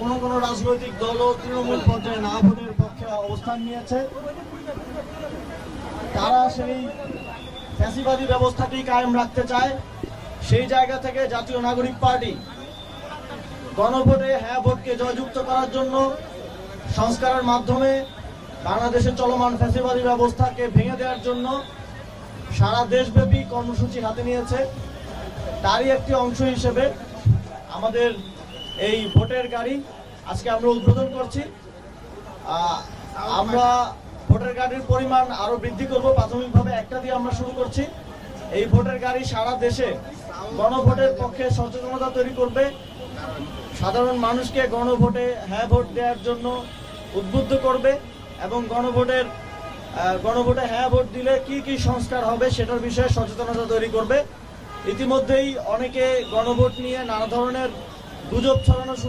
কোনো কোনো রাজনৈতিক দলও তৃণমূল পর্যায়ে না ভোটের পক্ষে অবস্থান নিয়েছে, তারা সেই ফ্যাসিবাদী ব্যবস্থাটি কায়েম রাখতে চায়। সেই জায়গা থেকে জাতীয় নাগরিক পার্টি গণভোটে হ্যাঁ ভোটকে জয়যুক্ত করার জন্য সংস্কারের মাধ্যমে বাংলাদেশের চলমান ফ্যাসিবাদী ব্যবস্থাকে ভেঙে দেওয়ার জন্য সারা দেশব্যাপী কর্মসূচি হাতে নিয়েছে। তারই একটি অংশ হিসেবে আমাদের এই ভোটের গাড়ি আজকে আমরা উদ্বোধন করছি। আমরা ভোটের গাড়ির পরিমাণ আরও বৃদ্ধি করব। প্রাথমিকভাবে একটা দিয়ে আমরা শুরু করছি। এই ভোটের গাড়ি সারা দেশে গণভোটের পক্ষে সচেতনতা তৈরি করবে। সাধারণ মানুষকে গণভোটে হ্যাঁ ভোট দেওয়ার জন্য উদ্বুদ্ধ করবে এবং গণভোটের গণভোটে হ্যাঁ ভোট দিলে কি কি সংস্কার হবে সেটার বিষয়ে সচেতনতা তৈরি করবে। ইতিমধ্যেই অনেকে গণভোট নিয়ে নানা ধরনের গুজব ছড়ানো শুরু